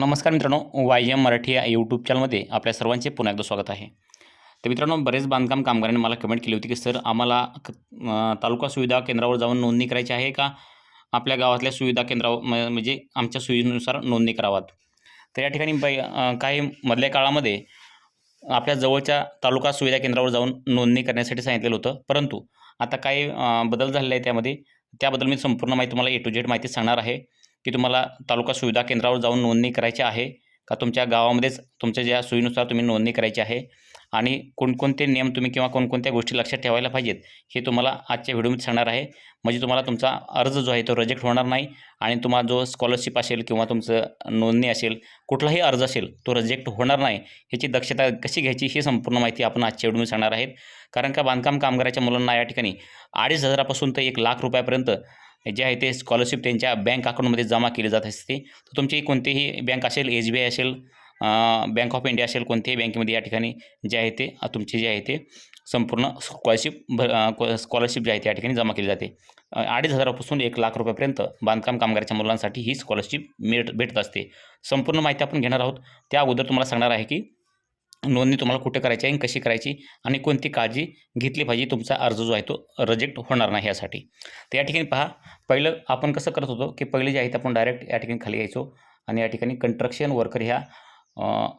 नमस्कार मित्रांनो Y M Marathi या यूट्यूब चॅनलमध्ये आपल्या सर्वांचे पुन्हा एकदा स्वागत आहे. तर मित्रांनो बरेच बांधकाम कामगारांनी मला कमेंट केली होती की सर आम्हाला क- तालुका सुविधा केंद्रावर जाऊन नोंदणी करायची आहे का? आपल्या गावातल्या सुविधा केंद्रावर म- म्हणजे आमच्या सोयीनुसार नोंदणी करावात. तर या ठिकाणी काही मधल्या काळामध्ये आपल्या जवळच्या तालुका सुविधा केंद्रावर जाऊन नोंदणी करण्यासाठी सांगितलेलं होतं. परंतु आता काही बदल झालेला आहे त्यामध्ये. त्याबद्दल मी संपूर्ण माहिती तुम्हाला ए टू जेड माहिती सांगणार आहे. की तुम्हाला तालुका सुविधा केंद्रावर जाऊन नोंदणी करायची आहे का? तुमच्या गावामध्येच तुमच्या ज्या सोयीनुसार तुम्ही नोंदणी करायची आहे आणि कोणकोणते नियम तुम्ही किंवा कोणकोणत्या गोष्टी लक्षात ठेवायला पाहिजेत हे तुम्हाला आजच्या व्हिडिओमध्ये सांगणार आहे. म्हणजे तुम्हाला तुमचा अर्ज जो आहे तो रिजेक्ट होणार नाही आणि तुम्हाला जो स्कॉलरशिप असेल किंवा तुमचं नोंदणी असेल कुठलाही अर्ज असेल तो रिजेक्ट होणार नाही. ह्याची दक्षता कशी घ्यायची ही संपूर्ण माहिती आपण आजच्या व्हिडिओमध्ये सांगणार आहेत. कारण का बांधकाम कामगाराच्या मुलांना या ठिकाणी अडीच हजारापासून ते एक लाख रुपयापर्यंत जे आहे ते स्कॉलरशिप त्यांच्या बँक अकाउंटमध्ये जमा केली जात असते. तर तुमची कोणतीही बँक असेल एस बी आय असेल बँक ऑफ इंडिया असेल कोणत्याही बँकेमध्ये या ठिकाणी जे आहे ते तुमचे जे आहे ते संपूर्ण स्कॉलरशिप भर स्कॉलरशिप जे आहे ते या ठिकाणी जमा केली जाते. अडीच हजारापासून एक लाख रुपयापर्यंत बांधकाम कामगाराच्या मुलांसाठी ही स्कॉलरशिप मिळत भेटत असते. संपूर्ण माहिती आपण घेणार आहोत. त्या अगोदर तुम्हाला सांगणार आहे की नोंदणी तुम्हाला कुठे करायची आहे आणि कशी करायची आणि कोणती काळजी घेतली पाहिजे तुमचा अर्ज जो आहे तो रिजेक्ट होणार नाही यासाठी. तर या ठिकाणी पहा पहिलं आपण कसं करत होतो की पहिले जे आहे ते आपण डायरेक्ट या ठिकाणी खाली यायचो आणि या ठिकाणी कंस्ट्रक्शन वर्कर ह्या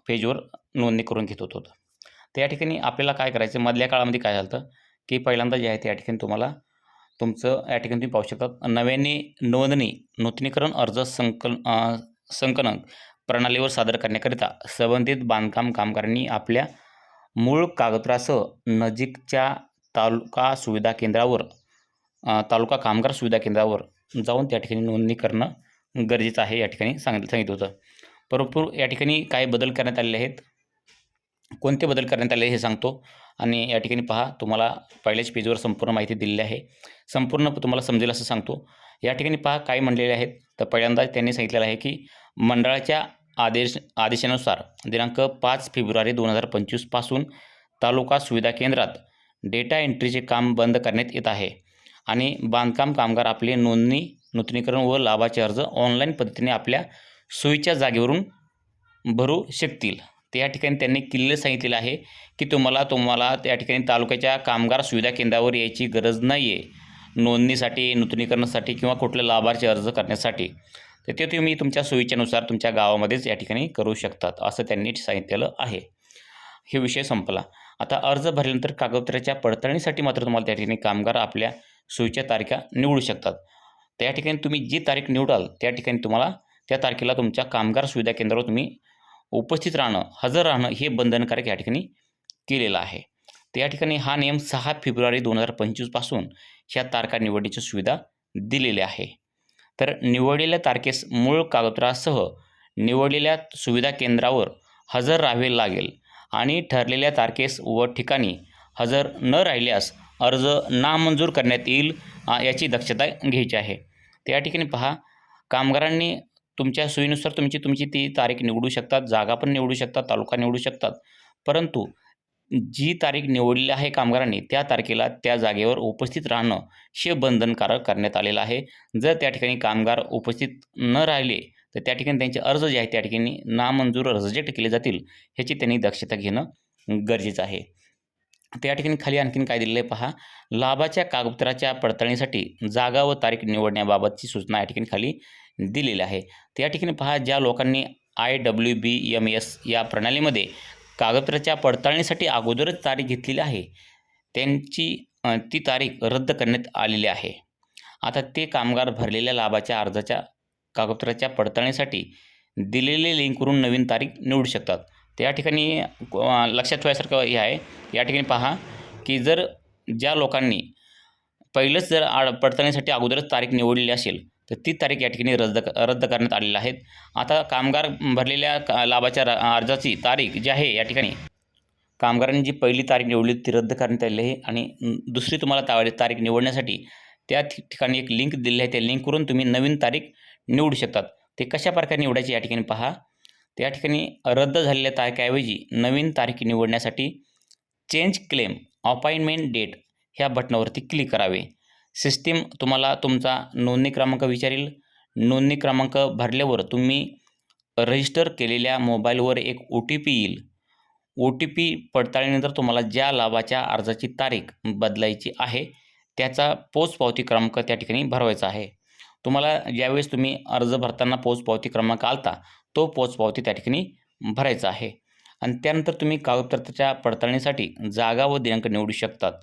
पेजवर नोंदणी करून घेत होतो. तर या ठिकाणी आपल्याला काय करायचं मधल्या काळामध्ये काय झालं होतं की पहिल्यांदा जे आहे ते या ठिकाणी तुम्हाला तुमचं या ठिकाणी तुम्ही पाहू शकता नव्याने नोंदणी नूतनीकरण अर्ज संकल संकलन प्रणालीवर सादर करण्याकरिता संबंधित बांधकाम कामगारांनी आपल्या मूळ कागदपत्रासह नजीकच्या तालुका सुविधा केंद्रावर तालुका कामगार सुविधा केंद्रावर जाऊन त्या ठिकाणी नोंदणी करणं गरजेचं आहे या ठिकाणी सांगितलं सांगितलं होतं. भरपूर या ठिकाणी काय बदल करण्यात आलेले आहेत? कोणते बदल करण्यात आले हे सांगतो. आणि या ठिकाणी पहा तुम्हाला पहिल्याच पेजवर संपूर्ण माहिती दिलेली आहे. संपूर्ण तुम्हाला समजेल असं सांगतो. या ठिकाणी पहा काय म्हणलेले आहेत? तर पहिल्यांदा त्यांनी सांगितलेलं आहे की मंडळाच्या आदेश आदेशानुसार दिनांक पाच फेब्रुवारी दोन हजार पंचवीसपासून तालुका सुविधा केंद्रात डेटा एंट्रीचे काम बंद करण्यात येत आहे आणि बांधकाम कामगार आपले नोंदणी नूतनीकरण व लाभाचे अर्ज ऑनलाईन पद्धतीने आपल्या सोयीच्या जागेवरून भरू शकतील. त्या ठिकाणी त्यांनी किल्ले सांगितलेलं आहे की तुम्हाला तुम्हाला त्या ठिकाणी तालुक्याच्या कामगार सुविधा केंद्रावर यायची गरज नाही आहे नोंदणीसाठी नूतनीकरणासाठी किंवा कुठल्या लाभार्थी अर्ज करण्यासाठी. तर ते तुम्ही तुमच्या सोयीच्यानुसार तुमच्या गावामध्येच या ठिकाणी करू शकतात असं त्यांनी सांगितलेलं आहे. हे विषय संपला. आता अर्ज भरल्यानंतर कागदपत्राच्या पडताळणीसाठी मात्र तुम्हाला त्या ठिकाणी कामगार आपल्या सोयीच्या तारखा निवडू शकतात. त्या या ठिकाणी तुम्ही जी तारीख निवडाल त्या ठिकाणी तुम्हाला त्या तारखेला तुमच्या कामगार सुविधा केंद्रावर तुम्ही उपस्थित राहणं हजर राहणं हे बंधनकारक या ठिकाणी केलेलं आहे. त्या ठिकाणी हा नियम सहा फेब्रुवारी दोन हजार पंचवीसपासून ह्या तारखा निवडण्याची सुविधा दिलेली आहे. तर निवडलेल्या तारखेस मूळ कागदपत्रासह निवडलेल्या सुविधा केंद्रावर हजर राहावे लागेल आणि ठरलेल्या तारखेस व ठिकाणी हजर न राहिल्यास अर्ज नामंजूर करण्यात येईल याची दक्षता घ्यायची आहे. त्या ठिकाणी पहा कामगारांनी तुमच्या सोयीनुसार तुमची तुमची ती तारीख निवडू शकतात जागा पण निवडू शकतात तालुका निवडू शकतात परंतु जी तारीख निवडलेली आहे कामगारांनी त्या तारखेला त्या जागेवर उपस्थित राहणं हे बंधनकारक करण्यात आलेलं आहे. जर त्या ठिकाणी कामगार उपस्थित न राहिले तर त्या ठिकाणी त्यांचे अर्ज जे आहे त्या ठिकाणी नामंजूर रिजेक्ट केले जातील ह्याची त्यांनी दक्षता घेणं गरजेचं आहे. त्या ठिकाणी खाली आणखीन काय दिलेलं आहे पहा. लाभाच्या कागदपत्राच्या पडताळणीसाठी जागा व तारीख निवडण्याबाबतची सूचना या ठिकाणी खाली दिलेली आहे. त्या ठिकाणी पहा ज्या लोकांनी I W B M S या प्रणालीमध्ये कागदपत्राच्या पडताळणीसाठी अगोदरच तारीख घेतलेली आहे. त्यांची ती तारीख रद्द करण्यात आलेली आहे. आता ते कामगार भरलेल्या लाभाच्या अर्जाच्या कागदपत्राच्या पडताळणीसाठी दिलेले लिंकवरून नवीन तारीख निवडू शकतात. तर या ठिकाणी लक्षात ठेवायसारखं हे आहे. या ठिकाणी पहा की जर ज्या लोकांनी पहिलंच जर आड पडताळणीसाठी अगोदरच तारीख निवडलेली असेल तर ती तारीख या ठिकाणी रद्द रद्द करण्यात आलेली आहेत. आता कामगार भरलेल्या का लाभाच्या र- अर्जाची तारीख जी आहे या ठिकाणी कामगारांनी जी पहिली तारीख निवडली ती रद्द करण्यात आलेली आहे आणि दुसरी तुम्हाला ता तारीख निवडण्यासाठी त्या ठिकाणी एक लिंक दिलेली आहे. त्या लिंकवरून तुम्ही नवीन तारीख निवडू शकतात. ते कशा प्रकारे निवडायची या ठिकाणी पहा. त्या ठिकाणी रद्द झालेल्या तारखेऐवजी नवीन तारीख निवडण्यासाठी चेंज क्लेम अपॉइंटमेंट डेट ह्या बटनावरती क्लिक करावे. सिस्टीम तुम्हाला तुमचा नोंदणी क्रमांक विचारेल. नोंदणी क्रमांक भरल्यावर तुम्ही रजिस्टर केलेल्या मोबाईलवर एक ओ टी पी येईल. ओ टी पी पडताळणीनंतर तुम्हाला ज्या लाभाच्या अर्जाची तारीख बदलायची आहे त्याचा पोचपावती क्रमांक त्या ठिकाणी भरवायचा आहे. तुम्हाला ज्यावेळेस तुम्ही अर्ज भरताना पोचपावती क्रमांक आलता तो पोचपावती त्या ठिकाणी भरायचा आहे. आणि त्यानंतर तुम्ही कागदपत्राच्या पडताळणीसाठी जागा व दिनांक निवडू शकतात.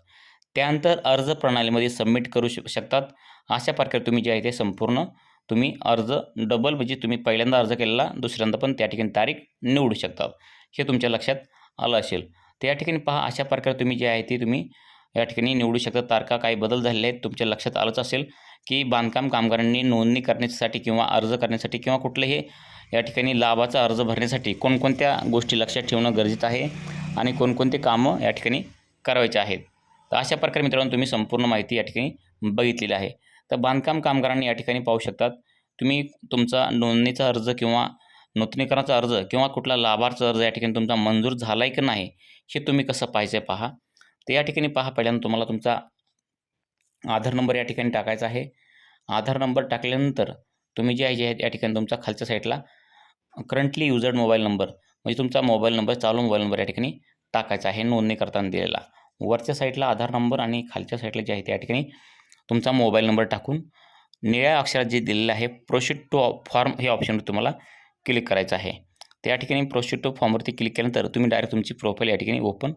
त्यानंतर अर्ज प्रणालीमध्ये सबमिट करू शक शकतात. अशा प्रकारे तुम्ही जे आहे ते संपूर्ण तुम्ही अर्ज डबल म्हणजे तुम्ही पहिल्यांदा अर्ज केलेला दुसऱ्यांदा पण त्या ठिकाणी तारीख निवडू शकतात. हे तुमच्या लक्षात आलं असेल. तर या ठिकाणी पहा अशा प्रकारे तुम्ही जे आहे ते तुम्ही या ठिकाणी निवडू शकता. तारखा काही बदल झालेले आहेत तुमच्या लक्षात आलंच असेल की बांधकाम कामगारांनी नोंदणी करण्यासाठी किंवा अर्ज करण्यासाठी किंवा कुठलेही या ठिकाणी लाभाचा अर्ज भरण्यासाठी कोणकोणत्या गोष्टी लक्षात ठेवणं गरजेचं आहे आणि कोणकोणते कामं या ठिकाणी करायचे आहेत. तर अशा प्रकारे मित्रांनो तुम्ही संपूर्ण माहिती या ठिकाणी बघितलेली आहे. तर बांधकाम कामगारांनी या ठिकाणी पाहू शकतात तुम्ही तुमचा नोंदणीचा अर्ज किंवा नूतनीकरणाचा अर्ज किंवा कुठला लाभार्थी अर्ज या ठिकाणी तुमचा मंजूर झाला आहे की नाही हे तुम्ही कसं पाहायचं आहे पहा. तर या ठिकाणी पहा पहिल्यांदा तुम्हाला तुमचा आधार नंबर या ठिकाणी टाकायचा आहे. आधार नंबर टाकल्यानंतर तुम्ही जे आहे जे आहे या ठिकाणी तुमचा खालच्या साईडला करंटली युजर्ड मोबाईल नंबर म्हणजे तुमचा मोबाईल नंबर चालू मोबाईल नंबर या ठिकाणी टाकायचा आहे नोंदणी करताना दिलेला. वरच्या साईडला आधार नंबर आणि खालच्या साईडला जे आहे त्या ठिकाणी तुमचा मोबाईल नंबर टाकून निळ्या अक्षरात जे दिलेलं आहे प्रोसीड टू फॉर्म हे ऑप्शनवर तुम्हाला क्लिक करायचं आहे. त्या ठिकाणी प्रोसीड टू फॉर्मवरती क्लिक केल्यानंतर तुम्ही डायरेक्ट तुमची प्रोफाईल या ठिकाणी ओपन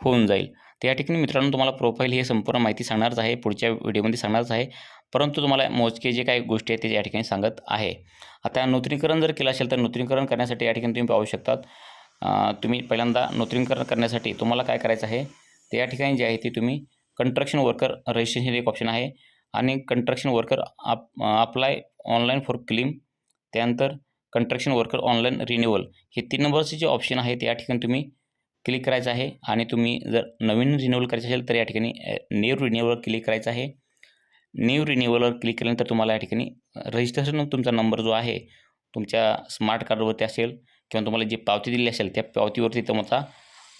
होऊन जाईल. त्या ठिकाणी मित्रांनो तुम्हाला प्रोफाईल हे संपूर्ण माहिती सांगणारच आहे पुढच्या व्हिडिओमध्ये सांगणारच आहे. परंतु तुम्हाला मोजके जे काही गोष्टी आहेत ते या ठिकाणी सांगत आहे. आता नूतनीकरण जर केलं असेल तर नूतनीकरण करण्यासाठी या ठिकाणी तुम्ही पाहू शकतात. तुम्ही पहिल्यांदा नूतनीकरण करण्यासाठी तुम्हाला काय करायचं आहे? तर या ठिकाणी जे आहे ते तुम्ही कंस्ट्रक्शन वर्कर रजिस्ट्रेशन एक ऑप्शन आहे. आणि construction worker app apply online for claim त्यानंतर कंस्ट्रक्शन वर्कर ऑनलाईन रिन्युअल हे तीन नंबरचे जे ऑप्शन आहे त्या ठिकाणी तुम्ही क्लिक करायचं आहे. आणि तुम्ही जर नवीन रिन्युअल करायचं असेल तर या ठिकाणी न्यू रिन्युअलवर क्लिक करायचं आहे. न्यू रिन्युअलवर क्लिक केल्यानंतर तुम्हाला या ठिकाणी रजिस्ट्रेशन तुमचा नंबर जो आहे तुमच्या स्मार्ट कार्डवरती असेल किंवा तुम्हाला जी पावती दिली असेल त्या पावतीवरती तुमचा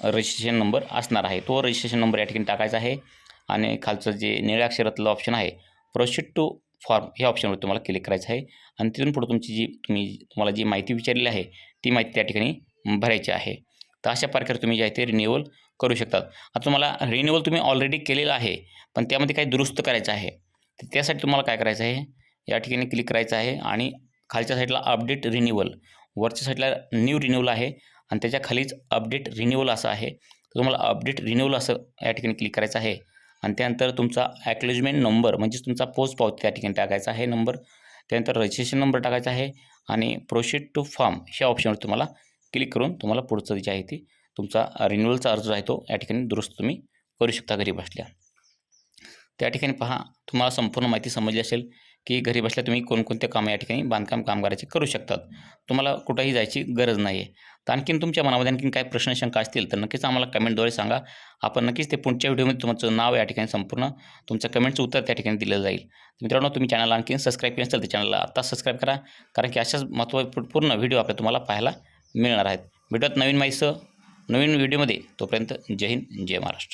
रजिस्ट्रेशन नंबर असणार आहे. तो रजिस्ट्रेशन नंबर या ठिकाणी टाकायचा आहे. आणि खालचं जे निळ्या अक्षरातलं ऑप्शन आहे प्रोसीड टू फॉर्म हे ऑप्शनवर तुम्हाला क्लिक करायचं आहे. आणि तिथून पुढे तुमची जी तुम्ही तुम्हाला जी माहिती विचारलेली आहे ती माहिती त्या ठिकाणी भरायची आहे. तर अशा प्रकारे तुम्ही जे आहे ते रिन्युअल करू शकतात. आता तुम्हाला रिन्युअल तुम्ही ऑलरेडी केलेलं आहे पण त्यामध्ये काही दुरुस्त करायचं आहे. तर त्यासाठी तुम्हाला काय करायचं आहे? या ठिकाणी क्लिक करायचं आहे आणि खालच्या साईडला अपडेट रिन्युअल वरच्या साईडला न्यू रिन्युअल आहे. आणि त्याच्या खालीच अपडेट रिन्युअल असं आहे. तर तुम्हाला अपडेट रिन्युअल असं या ठिकाणी क्लिक करायचं आहे. आणि त्यानंतर तुमचा ॲक्नॉलेजमेंट नंबर म्हणजेच तुमचा पोस्ट पावती त्या ठिकाणी टाकायचा आहे नंबर त्यानंतर रजिस्ट्रेशन नंबर टाकायचा आहे आणि प्रोसीड टू फॉर्म ह्या ऑप्शनवर तुम्हाला क्लिक करून तुम्हाला पुढचं जे आहे ती तुमचा रिन्युअलचा अर्ज आहे तो या ठिकाणी दुरुस्त तुम्ही करू शकता घरी बसल्या. त्या ठिकाणी पहा तुम्हाला संपूर्ण माहिती समजली असेल. की घरी बसल्या तुम्ही कोणकोणत्या कामं या ठिकाणी बांधकाम कामगाराचे करू शकतात. तुम्हाला कुठंही जायची गरज नाही आहे तर आणखीन तुमच्या मनामध्ये आणखीन काही प्रश्न शंका असतील तर नक्कीच आम्हाला कमेंटद्वारे सांगा. आपण नक्कीच ते पुढच्या व्हिडिओमध्ये तुमचं नाव या ठिकाणी संपूर्ण तुमचं कमेंटचं उत्तर त्या ठिकाणी दिलं जाईल. मित्रांनो तुम्ही चॅनलला आणखीन सबस्क्राईब केलं असेल तर चॅनलला आत्ता सबस्क्राईब करा. कारण की अशाच महत्त्वपूर्ण व्हिडिओ आपल्या तुम्हाला पाहायला मिळणार आहेत. भेटत नवीन माहितीसह नवीन व्हिडिओमध्ये. तोपर्यंत जय हिंद जय महाराष्ट्र.